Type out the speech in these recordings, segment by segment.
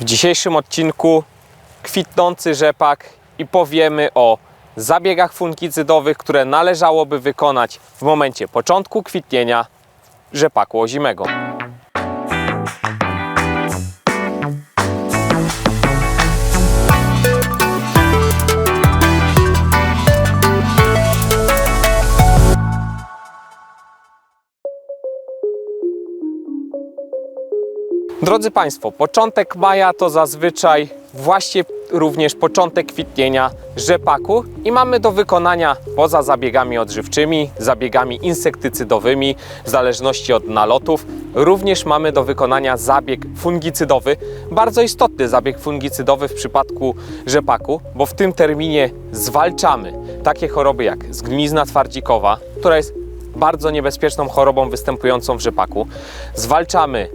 W dzisiejszym odcinku kwitnący rzepak i powiemy o zabiegach fungicydowych, które należałoby wykonać w momencie początku kwitnienia rzepaku ozimego. Drodzy Państwo, początek maja to zazwyczaj właśnie również początek kwitnienia rzepaku i mamy do wykonania poza zabiegami odżywczymi, zabiegami insektycydowymi, w zależności od nalotów, również mamy do wykonania zabieg fungicydowy, bardzo istotny zabieg fungicydowy w przypadku rzepaku, bo w tym terminie zwalczamy takie choroby jak zgnizna twardzikowa, która jest bardzo niebezpieczną chorobą występującą w rzepaku. Zwalczamy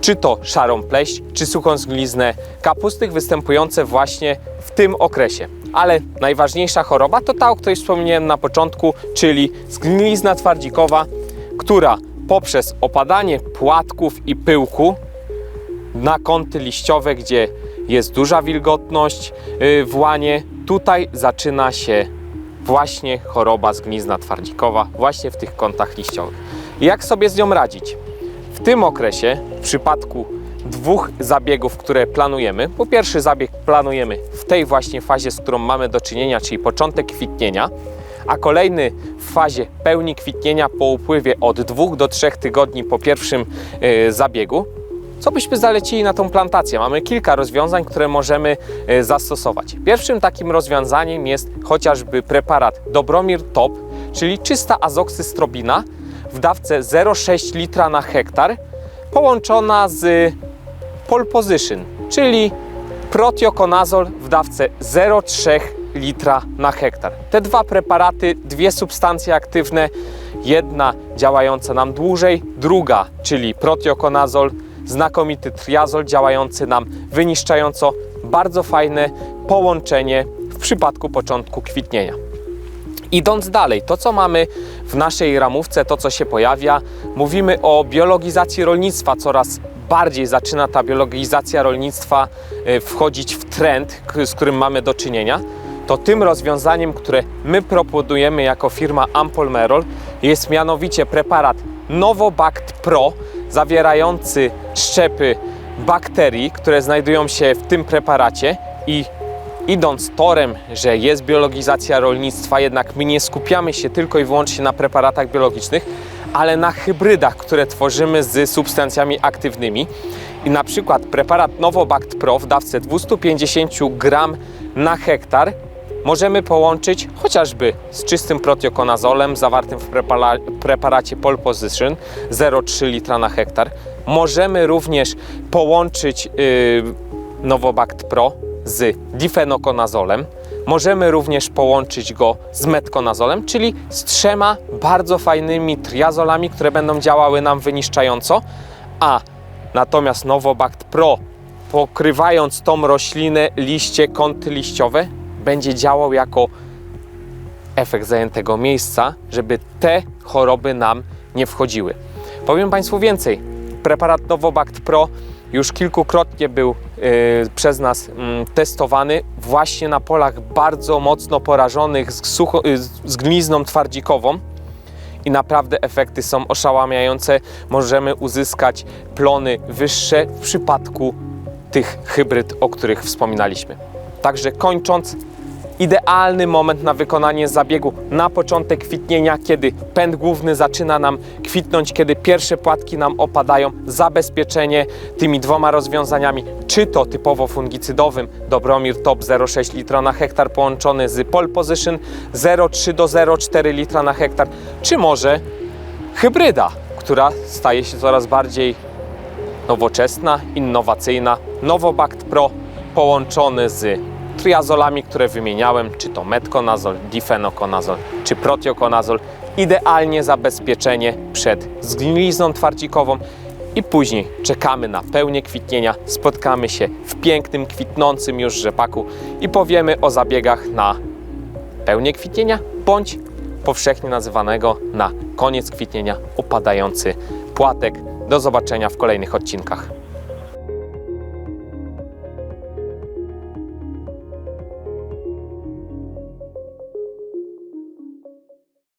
czy to szarą pleść, czy suchą zgliznę kapusty występujące właśnie w tym okresie. Ale najważniejsza choroba to ta, o której wspomniałem na początku, czyli zgnizna twardzikowa, która poprzez opadanie płatków i pyłku na kąty liściowe, gdzie jest duża wilgotność yy, w łanie, tutaj zaczyna się właśnie choroba zgnizna twardzikowa, właśnie w tych kątach liściowych. Jak sobie z nią radzić? Tym okresie, w przypadku dwóch zabiegów, które planujemy, bo pierwszy zabieg planujemy w tej właśnie fazie, z którą mamy do czynienia, czyli początek kwitnienia, a kolejny w fazie pełni kwitnienia po upływie od 2 do 3 tygodni po pierwszym yy, zabiegu, co byśmy zalecili na tą plantację? Mamy kilka rozwiązań, które możemy e, zastosować. Pierwszym takim rozwiązaniem jest chociażby preparat Dobromir Top, czyli czysta azoksystrobina w dawce 0,6 litra na hektar, połączona z Pole Position, czyli protiokonazol w dawce 0,3 litra na hektar. Te dwa preparaty, dwie substancje aktywne, jedna działająca nam dłużej, druga, czyli protiokonazol, znakomity triazol działający nam wyniszczająco. Bardzo fajne połączenie w przypadku początku kwitnienia. Idąc dalej, to co mamy w naszej ramówce, to co się pojawia, mówimy o biologizacji rolnictwa. Coraz bardziej zaczyna ta biologizacja rolnictwa e, wchodzić w trend, z którym mamy do czynienia. To tym rozwiązaniem, które my proponujemy jako firma Ampolmerol jest mianowicie preparat Novobact Pro zawierający szczepy bakterii, które znajdują się w tym preparacie i idąc torem, że jest biologizacja rolnictwa, jednak my nie skupiamy się tylko i wyłącznie na preparatach biologicznych, ale na hybrydach, które tworzymy z substancjami aktywnymi. I na przykład preparat Novobact Pro w dawce 250 gram na hektar możemy połączyć chociażby z czystym protiokonazolem zawartym w prepara- preparacie Pole Position 0,3 litra na hektar. Możemy również połączyć yy, Pro z difenokonazolem. Możemy również połączyć go z metkonazolem, czyli z trzema bardzo fajnymi triazolami, które będą działały nam wyniszczająco, a natomiast Novobact Pro pokrywając tą roślinę, liście, kąty liściowe, będzie działał jako efekt zajętego miejsca, żeby te choroby nam nie wchodziły. Powiem Państwu więcej. Preparat Novobact Pro już kilkukrotnie był yy, przez nas mm, testowany właśnie na polach bardzo mocno porażonych z, sucho, yy, z glizną twardzikową i naprawdę efekty są oszałamiające. Możemy uzyskać plony wyższe w przypadku tych hybryd, o których wspominaliśmy. Także kończąc, idealny moment na wykonanie zabiegu na początek kwitnienia, kiedy pęd główny zaczyna nam kwitnąć, kiedy pierwsze płatki nam opadają, zabezpieczenie tymi dwoma rozwiązaniami, czy to typowo fungicydowym. Dobromir Top 0,6 litra na hektar połączony z Pole Position 0,3 do 0,4 litra na hektar, czy może hybryda, która staje się coraz bardziej nowoczesna, innowacyjna, Novobact Pro połączony z triazolami, które wymieniałem, czy to metkonazol, difenokonazol, czy protiokonazol. Idealnie zabezpieczenie przed zgnilizną twardzikową i później czekamy na pełnię kwitnienia, spotkamy się w pięknym, kwitnącym już rzepaku i powiemy o zabiegach na pełnię kwitnienia bądź powszechnie nazywanego na koniec kwitnienia opadający płatek. Do zobaczenia w kolejnych odcinkach.